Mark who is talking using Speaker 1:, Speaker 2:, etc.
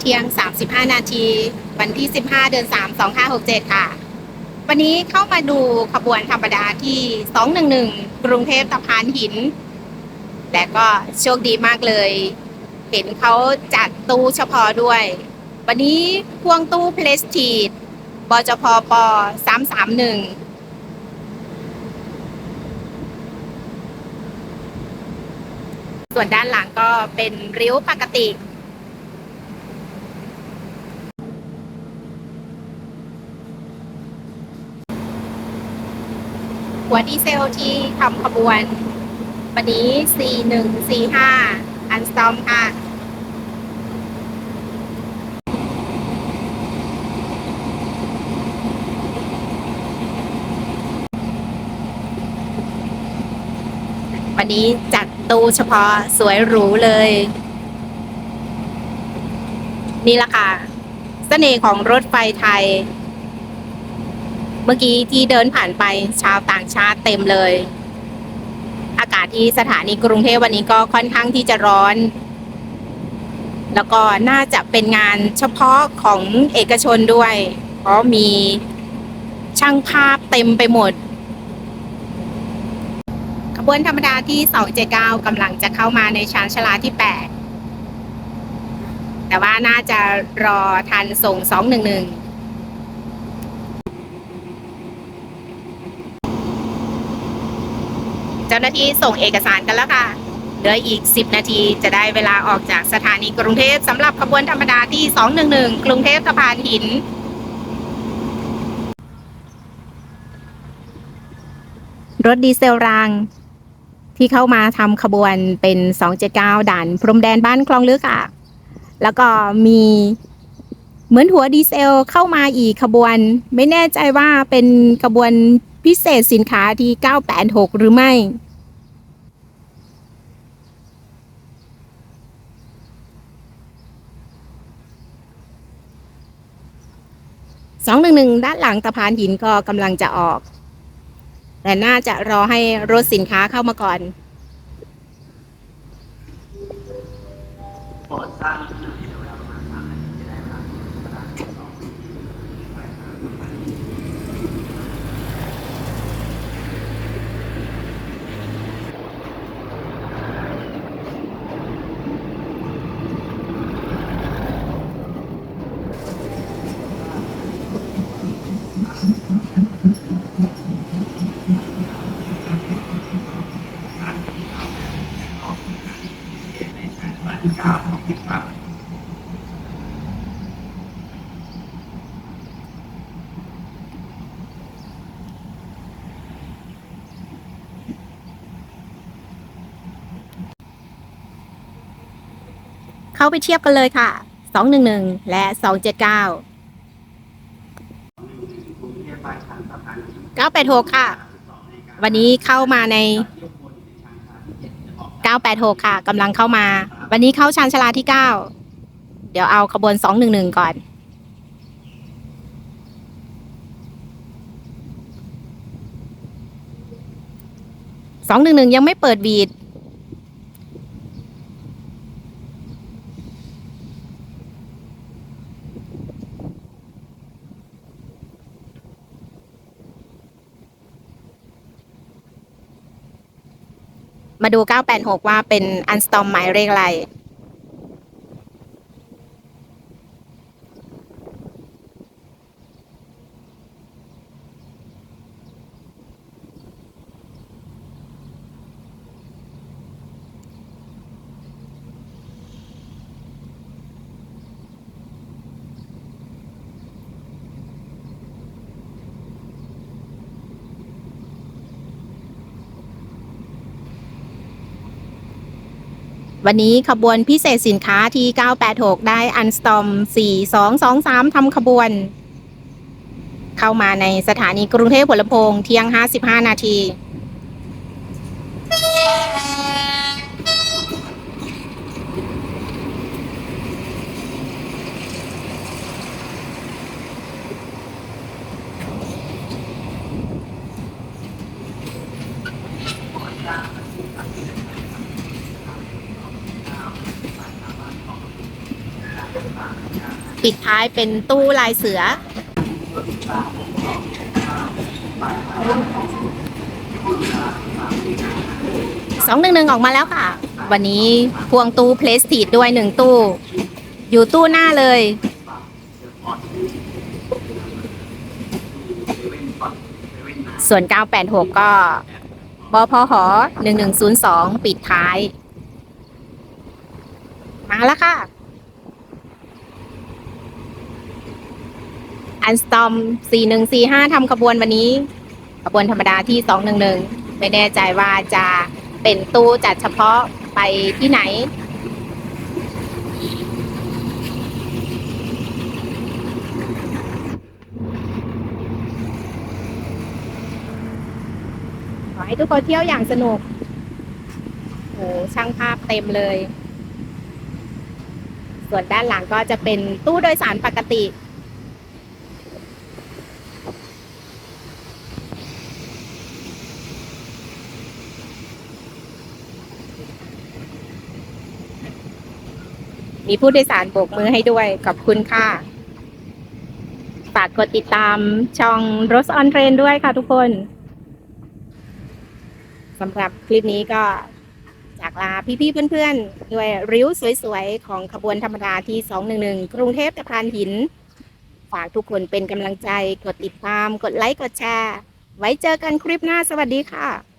Speaker 1: เที่ยง 35 นาที วันที่ 15 เดือน 3 2567 ค่ะ วันนี้เข้ามาดูขบวนธรรมดาที่ 211 กรุงเทพตะพานหิน แต่ก็โชคดีมากเลย เห็นเขาจัดตู้เฉพาะด้วย วันนี้พ่วงตู้เพลสทีดบจพป 331ส่วนด้านหลังก็เป็นริ้วปกติ หัวดีเซลที่ทำขบวน วันนี้ 4145 อันสตอมค่ะวันนี้จัดตู้เฉพาะสวยหรูเลย นี่ละค่ะ เสน่ห์ของรถไฟไทย เมื่อกี้ที่เดินผ่านไปชาวต่างชาติเต็มเลย อากาศที่สถานีกรุงเทพวันนี้ก็ค่อนข้างที่จะร้อน แล้วก็น่าจะเป็นงานเฉพาะของเอกชนด้วย เพราะมีช่างภาพเต็มไปหมดขบวนธรรมดาที่279กำลังจะเข้ามาในชานชาลาที่ 8 แต่ว่าน่าจะรอทันส่ง 211 เจ้าหน้าที่ส่งเอกสารกันแล้วค่ะเหลืออีก 10 นาทีจะได้เวลาออกจากสถานีกรุงเทพสำหรับขบวนธรรมดาที่ 211 กรุงเทพสะพานหิน รถดีเซลราง ที่เข้ามาทำขบวนเป็น 279 ด่าน พรมแดนบ้านคลองลึกอะ แล้วก็มีเหมือนหัวดีเซลเข้ามาอีกขบวน ไม่แน่ใจว่าเป็นขบวน พิเศษสินค้าที่ 986 หรือไม่211ด้านหลังตะพานหินก็กำลังจะออก แต่น่าจะรอให้รถสินค้าเข้ามาก่อน เข้าไปเทียบกันเลยค่ะ 211 และ 279 986 ค่ะ วันนี้เข้ามาใน 986 ค่ะกำลังเข้ามา วันนี้เข้าชานชลาที่ 9 เดี๋ยวเอาขบวน 211 ก่อน 211 ยังไม่เปิดบีด มาดู 986 ว่าเป็นอันสตอมหมายเลขอะไร วันนี้ขบวนพิเศษสินค้าที่ 986 ได้อันสตอม 4223 ทำขบวน เข้ามาในสถานีกรุงเทพหัวลำโพงเที่ยง 55 นาที ปิดท้ายเป็นตู้ลายเสือ สองหนึ่งหนึ่งออกมาแล้วค่ะ วันนี้พวงตู้เพลสตีดด้วยหนึ่งตู้ อยู่ตู้หน้าเลย ส่วน 986 ก็บพห1102 ปิดท้าย มาแล้วค่ะ อันสตอม 4145ทำขบวนวันนี้ ขบวนธรรมดาที่ 211 ไม่แน่ใจว่าจะเป็นตู้จัดเฉพาะไปที่ไหน ขอให้ทุกคนเที่ยวอย่างสนุก โอ้ช่างภาพเต็มเลย ส่วนด้านหลังก็จะเป็นตู้โดยสารปกติ มีผู้โดยสารโบกมือให้ด้วย ขอบคุณค่ะ ฝากกดติดตามช่อง Rose on Train ด้วยค่ะทุกคนสำหรับคลิปนี้ก็จากลาพี่ๆเพื่อนๆ ด้วยริ้วสวยๆ ของขบวนธรรมดาที่ 211 กรุงเทพตะพานหิน ฝากทุกคนเป็นกำลังใจ กดติดตาม กดไลค์ กดแชร์ ไว้เจอกันคลิปหน้า สวัสดีค่ะ